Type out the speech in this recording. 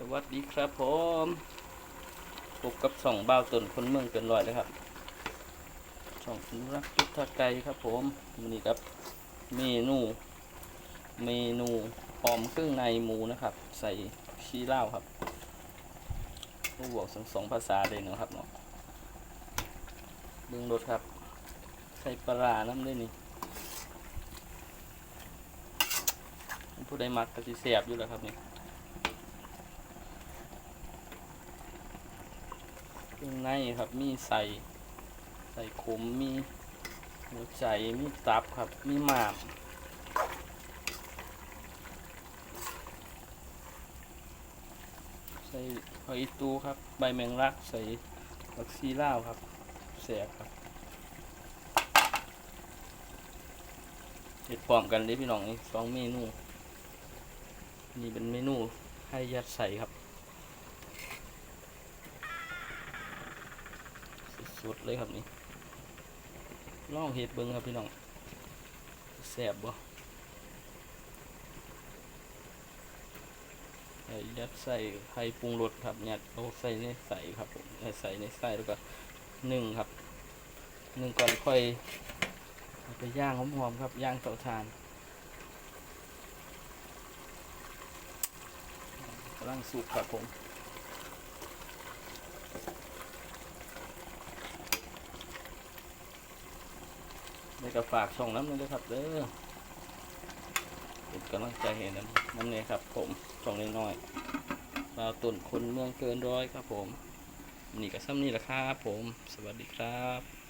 สวัสดีครับผมพบกับช่องบ้าวตนคนเมืองเกินร้อยเลยครับช่องคุรักจุดทาไกครับผมวันนี้ครับเมนูเมนูหอมเครื่องในหมูนะครับ ใส่ชีเหล้าครับผู้บอกสองสองภาษาเลยนะครับเนาะเบื้องรสครับ ใส่ปลาร้าน้ำด้วยนี่ผู้ใดมักก็สิเสียบอยู่แล้วครับนี่ เค รื่องในครับ มีใส่ใส่ขมมีหัวใจมีตับครับ มีหมากใส่หอยตูครับ ใบแมงลักใส่บักซีล่าวครับแสบครับเห็ดพร้อมกันเลยพี่น้องนี่สองเมนู นี่เป็นเมนูให้ยัดใส่ครับ สุดเลยครับนี่ลองเห็ดเบิ้งครับพี่น้องแสบบ่ใส่ยัดใส่ไข่ปรุงรสครับยัดเอาใส่ในใส่ครับผมใส่ในใส่แล้วก็นึ่งครับหนึ่งก่อนค่อยไปย่างหอมๆครับย่างเตาถ่านกำลังสุกครับผม แล้วก็ฝากช่องน้ำนึงด้วยครับเด้อเป็นกำลังใจเห็นน้ำน้ำเนี่ยครับ ผมช่องน้อยๆเราตุ่นคนเมืองเกินร้อยครับผม นี่ก็ซ้ำนี่แหละครับผม สวัสดีครับ